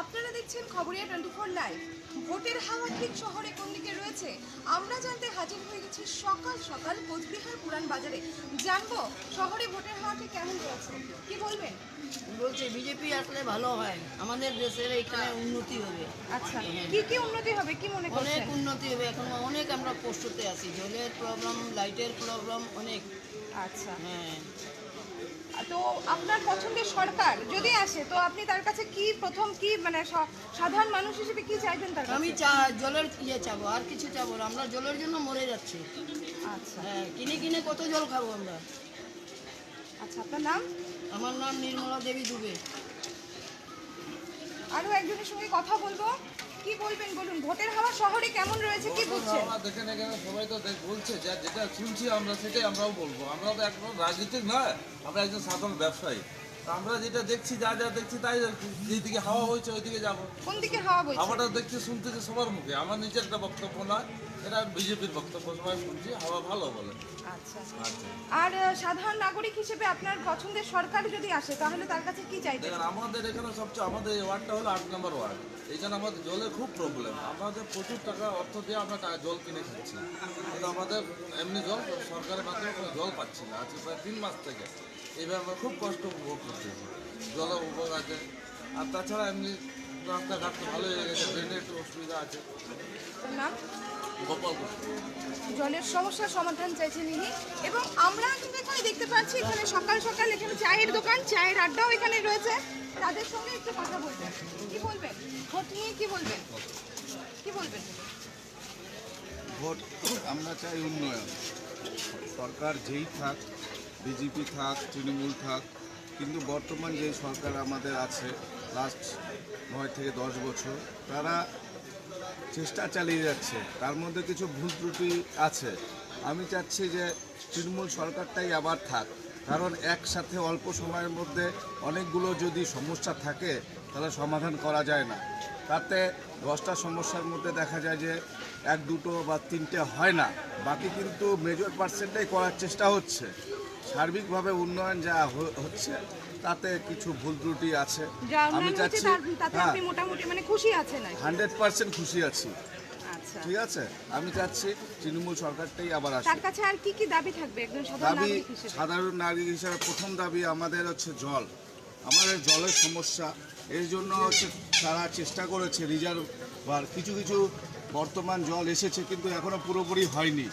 আপনারা দেখছেন Khabariya twenty four live. ভোটের হাওয়া ঠিক শহরে কোন দিকে রয়েছে? আমরা জানতে হাজির হয়ে গেছি সকাল সকাল কোচবিহার পুরান বাজারে। জানব শহরে ভোটের হাওয়া ঠিক কেমন রয়েছে? কি বলবেন? বলছে বিজেপি আসলে ভালো হয়। আমাদের দেশের এখানে উন্নতি হবে। আচ্ছা কি কি উন্নতি হবে? কি মনে অনেক উন্নতি হবে। এখন অনেক আমরা কষ্টতে আছি। জলের প্রবলেম লাইটের প্রবলেম অনেক। আচ্ছা। হ্যাঁ। তো আপনার পছন্দের সরকার যদি আসে তো আপনি তার কাছে কি প্রথম কি মানে সাধারণ মানুষ হিসেবে কি চাইবেন তার আমি চা জলের ইয়ে চাবো আর কিছু চাবো না। আমরা জলের জন্য মরে যাচ্ছি। আচ্ছা। হ্যাঁ কিনে কিনে কত জল খাব আমরা? আচ্ছা আপনার নাম? আমার নাম নির্মলা দেবী দুবে। আরও একজনের সঙ্গে কথা বলব। কি বলবেন বলুন? ভোটের হাওয়া শহরে কেমন রয়েছে কি বুঝছেন? আমরা দেখেন এখানে সবাই তো বলছে যা যেটা শুনছি আমরা সেটাই আমরাও বলব। আমরা তো একদম রাজনীতিক নয় আমরা একজন সাধারণ ব্যবসায়ী। তা আমরা যেটা দেখছি যা যা দেখছি তাই যেদিকে হাওয়া হয়েছে ওইদিকে যাব। কোন দিকে হাওয়া বইছে? হাওয়াটা দেখতে শুনতেছি সবার মুখে। আমার নিজের একটা বক্তব্য নয় এটা বিজেপির বক্তব্য শুনছি হাওয়া ভালো বলে। আচ্ছা। আচ্ছা। আর সাধারণ নাগরিক হিসেবে আপনার পছন্দের সরকার যদি আসে তাহলে তার কাছে কি চাইবেন দেখেন আমাদের এখানে সবচেয়ে আমাদের এই ওয়ার্ডটা হলো আট নম্বর ওয়ার্ড। এইখানে আমাদের জলের খুব প্রবলেম আমাদের প্রচুর টাকা অর্থ দিয়ে আমরা জল কিনে খাচ্ছি। কিন্তু আমাদের এমনি জল সরকারের মাধ্যমে কোনো জল পাচ্ছি না। আজকে প্রায় তিন মাস থেকে। এইভাবে আমরা খুব কষ্ট উপভোগ করতেছি জলের উপভোগ আছে। আর তাছাড়া এমনি রাস্তাঘাট তো ভালোই হয়ে গেছে ড্রেনের একটু অসুবিধা আছে। নাম? গোপালপুর জলের সমস্যার সমাধান চাইছেন ইনি এবং আমরা কিন্তু এখানে দেখতে পাচ্ছি, এখানে সকাল সকাল এখানে চায়ের দোকান, চায়ের আড্ডাও এখানে রয়েছে। তাদের সঙ্গে একটু কথা বলবেন কি বলবেন? ভোট নিয়ে কি বলবেন? কি বলবেন? ভোট, আমরা চাই উন্নয়ন। সরকার যেই থাক, বিজেপি থাক, তৃণমূল থাক, কিন্তু বর্তমান যে সরকার আমাদের আছে লাস্ট নয় থেকে দশ বছর, তারা চেষ্টা চালিয়ে যাচ্ছে। তার মধ্যে কিছু ভুল ত্রুটি আছে। আমি চাচ্ছি যে তৃণমূল সরকারটাই আবার থাক। কারণ একসাথে অল্প সময়ের মধ্যে অনেকগুলো যদি সমস্যা থাকে, তাহলে সমাধান করা যায় না। তাতে দশটা সমস্যার মধ্যে দেখা যায় যে এক, দুটো বা তিনটে হয় না। বাকি কিন্তু মেজর পার্সেন্টটাই করার চেষ্টা হচ্ছে। সার্বিকভাবে উন্নয়ন যা হচ্ছে তাতে কিছু ভুল ত্রুটি আছে। আমি চাচ্ছি হ্যাঁ। মানে। হান্ড্রেড পার্সেন্ট খুশি আছি। আচ্ছা। ঠিক আছে? আমি চাচ্ছি তৃণমূল সরকারটাই আবার আসে তার কাছে আর কি কি দাবি থাকবে একজন দাবি সাধারণ নাগরিক হিসাবে প্রথম দাবি আমাদের হচ্ছে জল। আমাদের জলের সমস্যা। এর জন্য হচ্ছে তারা চেষ্টা করেছে রিজার্ভ কিছু কিছু বর্তমান জল এসেছে কিন্তু এখনও পুরোপুরি হয়নি।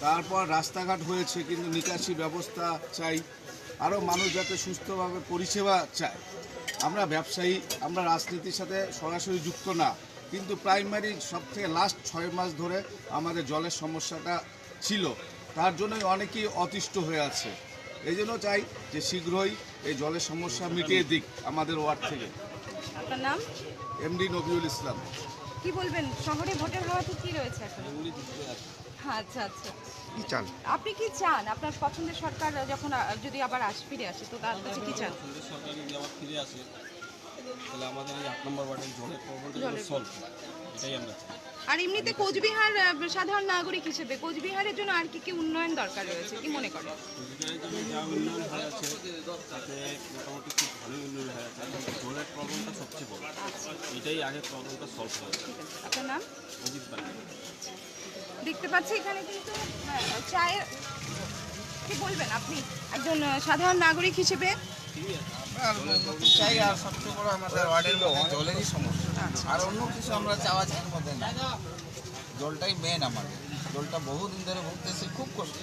তারপর রাস্তাঘাট হয়েছে কিন্তু নিকাশি ব্যবস্থা চাই। আরও মানুষ যাতে সুস্থভাবে পরিষেবা চায়। আমরা ব্যবসায়ী আমরা রাজনীতির সাথে সরাসরি যুক্ত না কিন্তু প্রাইমারি সব থেকে লাস্ট ছয় মাস ধরে আমাদের জলের সমস্যাটা ছিল। তার জন্যই অনেকেই অতিষ্ঠ হয়ে আছে। এই জন্য চাই যে শীঘ্রই এই জলের সমস্যা মিটিয়ে দিক আমাদের ওয়ার্ড থেকে। আপনার নাম? এমডি নবিউল ইসলাম। কি বলবেন? শহরে ভোটের হাওয়াতে কি রয়েছে এখন? আচ্ছা আচ্ছা। কি চান? আপনি কি চান? আপনার পছন্দের সরকার যখন যদি আবার আস ফিরে আসে তো তার কাছে কি চান? সরকার যদি আবার ফিরে আসে তাহলে আমাদের এই আট নম্বর ওয়ার্ডের জলের প্রবলেম সলভ এটাই আমরা আর এমনিতে কোচবিহার সাধারণ নাগরিক হিসেবে কোচবিহারের জন্য আর কি কি উন্নয়ন দরকার রয়েছে? কি মনে করেন? মোটামুটি জলের প্রবলেমটা সবচেয়ে বড় এটাই প্রবলেমটা সলভ দেখতে পাচ্ছি এখানে হ্যাঁ, চায়ের বলবেন আপনি? একজন সাধারণ নাগরিক হিসেবে? আর সবচেয়ে বড় জলেরই সমস্যা। আর অন্য কিছু আমরা চাওয়া চাই মধ্যে না। জলটাই মেন আমাদের। জলটা বহুদিন ধরে ভুগতেছি খুব কষ্ট।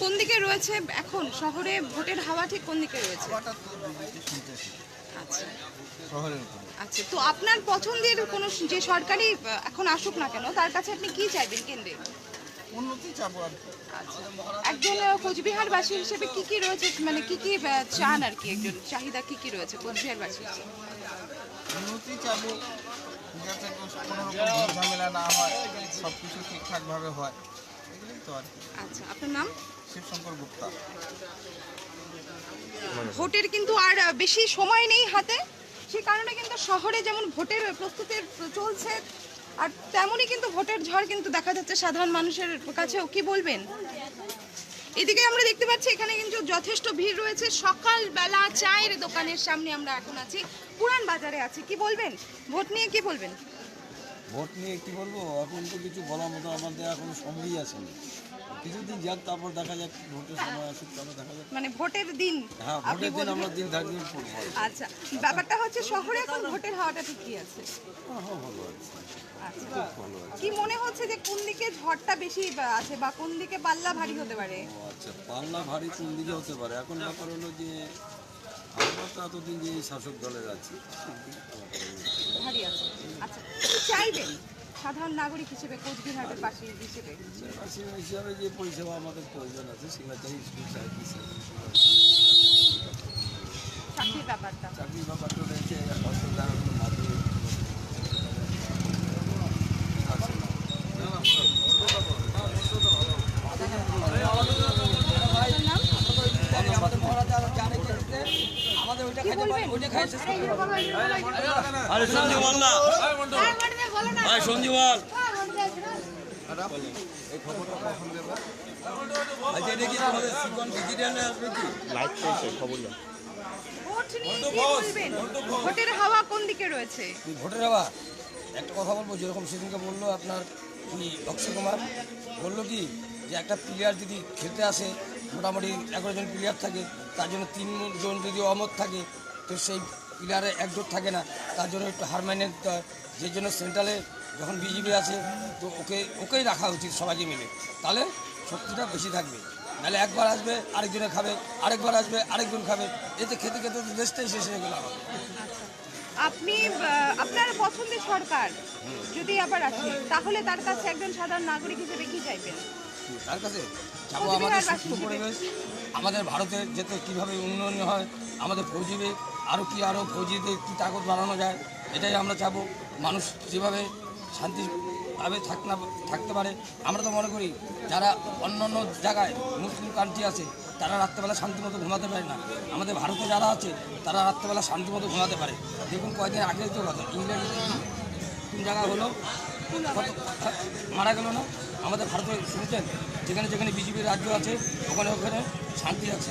কোন দিকে রয়েছে এখন? শহরে ভোটের হাওয়া ঠিক কোন দিকে রয়েছে? হঠাৎ তো শুনতেছি। আচ্ছা। শহরের উপরে। আচ্ছা তো আপনার পছন্দের কোনো যে সরকারি এখন আসুক না কেন তার কাছে আপনি কি চাইবেন কেন্দ্রে? উন্নতি চাবো আর কি। আচ্ছা। একজন কোচবিহারবাসী হিসেবে কি কি রয়েছে মানে কি কি চান আর কি একজন? চাহিদা কি কি রয়েছে কোচবিহারবাসী হিসেবে উন্নতি চাবো যাতে কোনো রকম ঝামেলা না হয় সব কিছু ঠিকঠাকভাবে হয়। এগুলোই তো আর আচ্ছা আপনার নাম? শিবশঙ্কর গুপ্তা। ভোটের কিন্তু আর বেশি সময় নেই হাতে সে কারণে কিন্তু শহরে যেমন ভোটের প্রস্তুতি চলছে আর তেমনই কিন্তু ভোটের ঝড় কিন্তু দেখা যাচ্ছে সাধারণ মানুষের কাছেও। কি বলবেন? এদিকে আমরা দেখতে পাচ্ছি, এখানে কিন্তু যথেষ্ট ভিড় রয়েছে। সকালবেলা চায়ের দোকানের সামনে আমরা এখন আছি, পুরান বাজারে আছি। কি বলবেন? ভোট নিয়ে কি বলবেন? ভোট নিয়ে কি বলব? এখন তো কিছু বলার মতো আমাদের এখনও সময়ই আসেনি কিছুদিন যাক তারপর দেখা যাক ভোটের সময় আসুক তারপর দেখা যাক। মানে ভোটের দিন হ্যাঁ ভোটের দিন আমরা দিন থাকলে আচ্ছা ব্যাপারটা হচ্ছে শহরে এখন ভোটের হাওয়াটা ঠিকই আছে। হ্যাঁ হ্যাঁ, ভালো আছে। আচ্ছা। ভালো কি মনে হচ্ছে যে কোন দিকে ঝড়টা বেশি আছে বা কোন দিকে পাল্লা ভারী হতে পারে? আচ্ছা পাল্লা ভারী কোন দিকে হতে পারে? এখন ব্যাপার হলো যে আমরা তো এতদিন যে শাসক দলের আছি। ভারী আছে। আচ্ছা চাইবেন? সাধারণ নাগরিক হিসেবে কোচবিহারের পাশে হিসেবে? সেই হিসাবে যে পরিষেবা আমাদের প্রয়োজন আছে সেগুলো চাই স্কুল সার্ভিস চাকরির ব্যাপারটা? চাকরির ব্যাপারটা রয়েছে কোনো সঞ্জীবন না ভাই সঞ্জীবন আচ্ছা নিয়ে কি বলবেন? ভোটের হাওয়া কোন দিকে রয়েছে? ভোটের হওয়া? একটা কথা বলব যেরকম সেদিনকে বলল আপনার কি অক্ষয় কুমার বলল কি যে একটা প্লেয়ার যদি খেলতে আসে মোটামুটি এগারো জন প্লেয়ার থাকে তার জন্য তিনজন যদি অমত থাকে তো সেই প্লেয়ারে একজোট থাকে না তার জন্য একটু হারমাইনেট হয় যে জন্য সেন্ট্রালে যখন বিজেপি আছে তো ওকে ওকেই রাখা উচিত সবাইকে মিলে। তাহলে শক্তিটা বেশি থাকবে। নাহলে একবার আসবে আরেকজনে খাবে আরেকবার আসবে আরেকজন খাবে। এতে খেতে খেতে তো দেশটাই শেষ হয়ে গেল আপনি আপনার পছন্দের সরকার যদি আবার আসে তাহলে তার কাছে একজন সাধারণ নাগরিক হিসেবে কি চাইবেন? তার কাছে যাব আমাদের সুস্থ পরিবেশ আমাদের ভারতের যাতে কীভাবে উন্নয়ন হয় আমাদের ফৌজিবে আরও কি আরও ফৌজিদের কী তাকত বাড়ানো যায়, এটাই আমরা চাবো। মানুষ যেভাবে শান্তিভাবে থাক না থাকতে পারে, আমরা তো মনে করি যারা অন্য অন্য জায়গায় মুসলিম কান্ট্রি আছে, তারা রাত্রেবেলা শান্তিমতো ঘুমাতে পারে না। আমাদের ভারতে যারা আছে, তারা রাত্রেবেলা শান্তিমতো ঘুমাতে পারে। দেখুন কয়েকদিন আগে তো কথা, ইংল্যান্ডে কোন জায়গা হলো? মারা গেল না? আমাদের ভারতে শুনছেন, যেখানে যেখানে বিজেপির রাজ্য আছে, ওখানে ওখানে শান্তি আছে।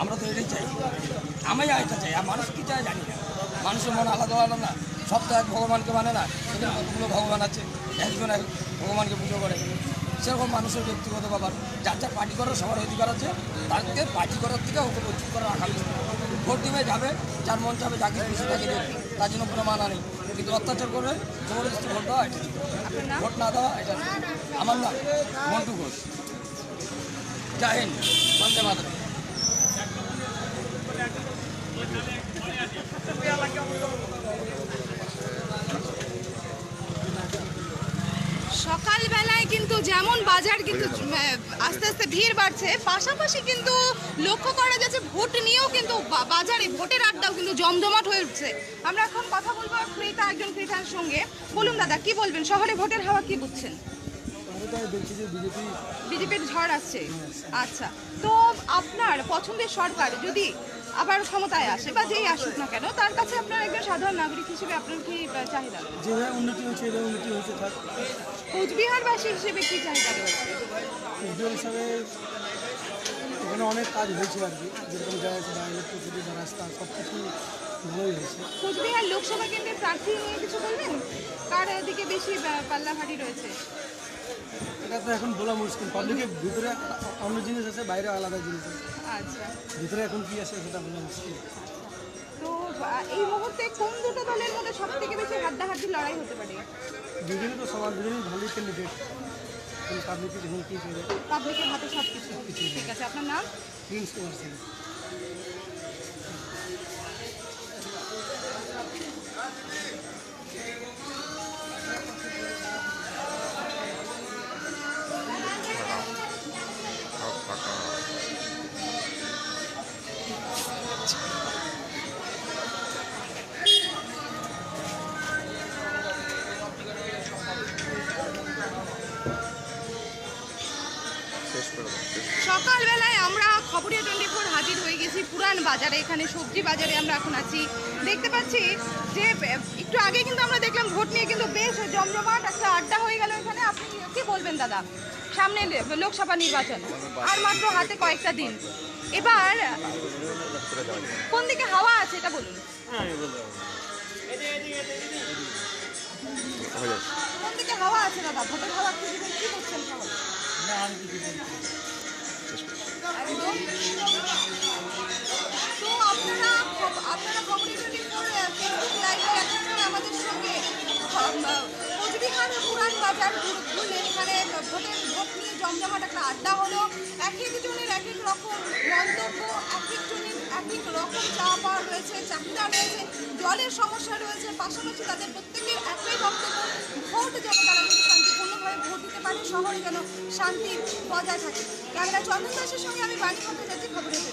আমরা তো এটাই চাই। আমি এটা চাই, আর মানুষ কী চায় জানি না। মানুষের মন আলাদা আলাদা সব তো এক ভগবানকে মানে না, সেখানে কতগুলো ভগবান আছে, একজন এক ভগবানকে পুজো করে। সেরকম মানুষের ব্যক্তিগত ব্যাপার। যার যার পার্টি করার সবার অধিকার আছে, তাকে পার্টি করার থেকে ওকে বঞ্চিত করার উচিত ভোট দিবে, যাবে, যার মন যাবে যাকে খুশি দেবে। তার জন্য কোনো মানা নেই। কিন্তু অত্যাচার করে জবরদস্তি ভোট দেওয়া এটা ভোট না দেওয়া এটা আমার নাম মন্টু ঘোষ। জাহিন বন্দে মাতরম। সকালবেলায় কিন্তু যেমন বাজার কিন্তু আস্তে আস্তে ভিড় বাড়ছে, পাশাপাশি কিন্তু লক্ষ্য করা যাচ্ছে ভোট নিয়েও কিন্তু বাজারে ভোটের আড্ডাও কিন্তু জমজমাট হয়ে উঠছে। আমরা এখন কথা বলব ক্রেতা, একজন ক্রেতার সঙ্গে। বলুন দাদা, কি বলবেন? শহরে ভোটের হাওয়া কি বুঝছেন? বিজেপির ঝড় আসছে। আচ্ছা তো আপনার পছন্দের সরকার যদি আবার ক্ষমতায় আসে বা যেই আসুক না কেন, তার কাছে আপনার একজন সাধারণ নাগরিক হিসেবে আপনার কি চাহিদা? যেভাবে উন্নতি হচ্ছে উন্নতি কোচবিহারবাসী হিসেবে কি চাহিদা রয়েছে? হিসাবে এখানে অনেক কাজ হয়েছে আর কি। যেরকম বা ইলেকট্রিসিটি বা রাস্তা সব কিছু ভালোই হয়েছে। কোচবিহার লোকসভা কেন্দ্রের প্রার্থী নিয়ে কিছু বলবেন? কার দিকে বেশি বা- পাল্লা ভারী রয়েছে? এটা তো এখন বলা মুশকিল। পাবলিকের ভিতরে অন্য জিনিস আছে বাইরে আলাদা জিনিস আছে। আচ্ছা। ভিতরে এখন কি আছে সেটা বলা মুশকিল। তো এই মুহূর্তে কোন দুটো দলের মধ্যে সব থেকে বেশি হাড্ডাহাড্ডি লড়াই হতে পারে? দুজনে তো সবার দুজনেই ভালোই ক্যান্ডিডেট পাবলিকে যখন কী করে পাবলিকের হাতে সব কিছু ঠিক আছে আপনার নাম প্রিন্স কুমার সিং পুরান বাজারে, এখানে সবজি বাজারে আমরা এখন আছি। দেখতে পাচ্ছি যে, একটু আগে কিন্তু আমরা দেখলাম ভোট নিয়ে কিন্তু বেশ জমজমাট একটা আড্ডা হয়ে গেল এখানে। আপনি কি বলবেন, দাদা? সামনে লোকসভা নির্বাচন, আর মাত্র হাতে কয়েকটা দিন। এবার কোন দিকে হাওয়া আছে, এটা বলুন। হাওয়া আছে, দাদা? ভোটের হাওয়া কি করছেন আপনারা কমিউনিটি ফেসবুক লাইভে আমাদের সঙ্গে কোচবিহার পুরান বাজার ঘুর- এখানে ভোটের ভোট নিয়ে জমজমাট একটা আড্ডা হলো। এক একজনের এক এক রকম মন্তব্য, এক একজনের এক এক রকম চাওয়া পাওয়া রয়েছে, চাহিদা রয়েছে, জলের সমস্যা রয়েছে। পাশাপাশি তাদের প্রত্যেকের একই বক্তব্য, ভোট যেন তারা কিন্তু শান্তিপূর্ণভাবে ভোট দিতে পারে, শহরে যেন শান্তি বজায় থাকে। ক্যামেরা চন্দন দাসের সঙ্গে আমি বাণী করতে যাচ্ছি, খবরের